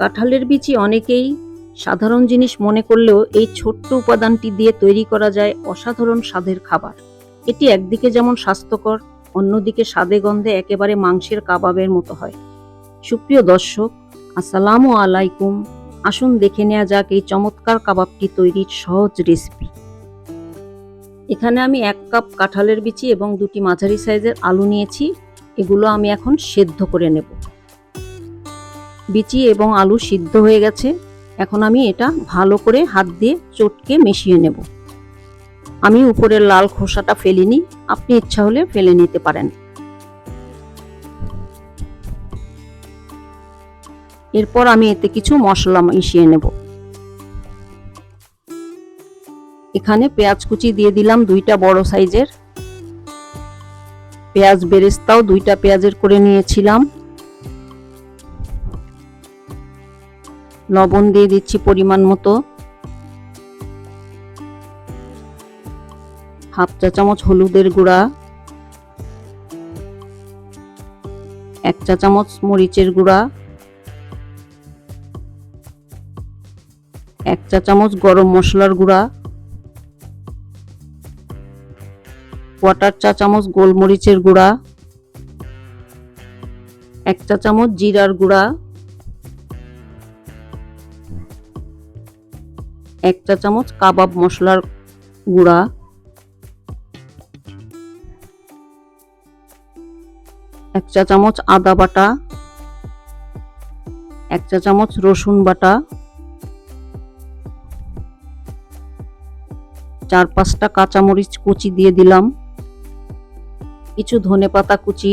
কাঁঠালের বিচি অনেকেই সাধারণ জিনিস মনে করলেও এই ছোট্ট উপাদানটি দিয়ে তৈরি করা যায় অসাধারণ স্বাদের খাবার। এটি একদিকে যেমন স্বাস্থ্যকর, অন্যদিকে স্বাদে গন্ধে একেবারে মাংসের কাবাবের মতো হয়। সুপ্রিয় দর্শক, আসসালামু আলাইকুম। আসুন দেখে নেওয়া যাক এই চমৎকার কাবাবটি তৈরির সহজ রেসিপি। এখানে আমি এক কাপ কাঁঠালের বিচি এবং দুটি মাঝারি সাইজের আলু নিয়েছি। এগুলো আমি এখন সেদ্ধ করে নেব। বিচি এবং আলু সিদ্ধ হয়ে গেছে। এখন আমি এটা ভালো করে হাত দিয়ে চটকে মিশিয়ে নেব। আমি উপরের লাল খোসাটা ফেলিনি, আপনি ইচ্ছা হলে ফেলে নিতে পারেন। এরপর আমি এতে কিছু মশলা মিশিয়ে নেব। এখানে পেঁয়াজ কুচি দিয়ে দিলাম দুইটা বড় সাইজের। পেঁয়াজ বেরেস্তাও দুইটা পেঁয়াজের করে নিয়েছিলাম। লবণ দিয়ে দিচ্ছি পরিমাণ মতো। হাফ চা চামচ হলুদের গুঁড়া। এক চা চামচ মরিচের গুঁড়া। এক চা চামচ গরম মশলার গুঁড়া। কোয়াটার চা চামচ গোলমরিচের গুঁড়া। এক চা চামচ জিরার গুঁড়া। এক চা চামচ কাবাব মশলার গুঁড়া। এক চা চামচ আদা বাটা। এক চা চামচ রসুন বাটা। চার পাঁচটা কাঁচামরিচ কুচি দিয়ে দিলাম। কিছু ধনে পাতা কুচি।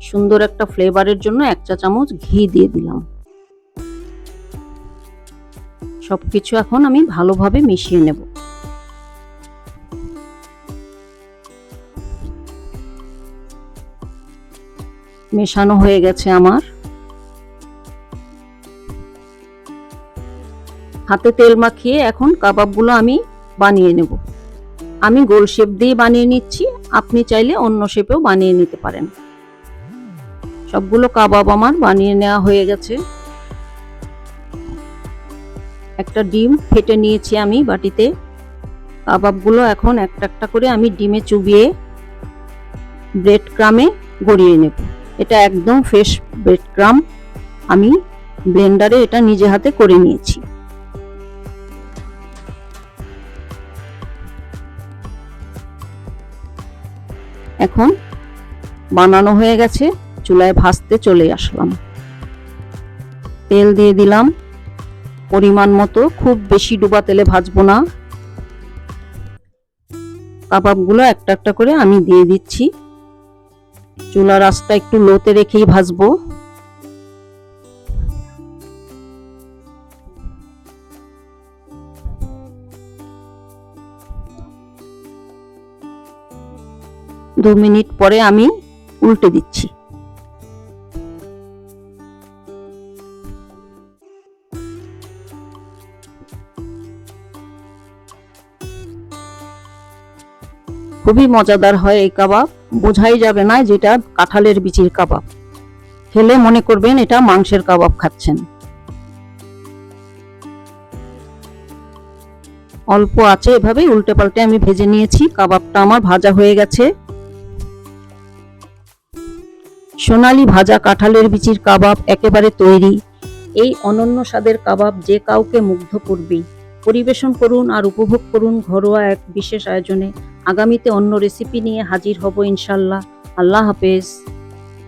সুন্দর একটা ফ্লেভারের জন্য এক চা চামচ ঘি দিয়ে দিলাম। সবকিছু এখন আমি ভালোভাবে মিশিয়ে নেব। মেশানো হয়ে গেছে আমার। হাতে তেল মাখিয়ে এখন কাবাবগুলো আমি বানিয়ে নেব। আমি গোল শেপ দিয়ে বানিয়ে নিচ্ছি, আপনি চাইলে অন্য শেপেও বানিয়ে নিতে পারেন। সবগুলো কাবাব আমার বানিয়ে নেওয়া হয়ে গেছে। একটা ডিম ফেটে নিয়েছি আমি বাটিতে। কাবাবগুলো এখন একটা একটা করে আমি ডিমে চুবিয়ে ব্রেড ক্রামে গড়িয়ে নেব। এটা একদম ফ্রেশ ব্রেড ক্রাম আমি ব্লেন্ডারে এটা নিজে হাতে করে নিয়েছি। এখন বানানো হয়ে গেছে, চুলায় ভাজতে চলে আসলাম। তেল দিয়ে দিলাম। পরিমাণ মতো খুব বেশি ডুবা তেলে ভাজবো না। কাবাবগুলো একটা একটা করে আমি দিয়ে দিচ্ছি। চুলার আঁচটা একটু লোতে রেখেই ভাজবো। দু মিনিট পরে আমি উল্টে দিচ্ছি। খুবই মজাদার হয় এই কাবাব। বোঝাই যাবে না যেটা কাঁঠালের বিচির কাবাব। খেলে মনে করবেন এটা মাংসের কাবাব খাচ্ছেন। অল্প আছে এভাবে উল্টে পাল্টে আমি ভেজে নিয়েছি। কাবাবটা আমার ভাজা হয়ে গেছে। সোনালি ভাজা কাঁঠালের বিচির কাবাব একেবারে তৈরি। এই অনন্য স্বাদের কাবাব যে কাউকে মুগ্ধ করবেই। পরিবেশন করুন আর উপভোগ করুন ঘরোয়া এক বিশেষ আয়োজনে। আগামীতে অন্য রেসিপি নিয়ে হাজির হব ইনশাল্লাহ। আল্লাহ হাফেজ।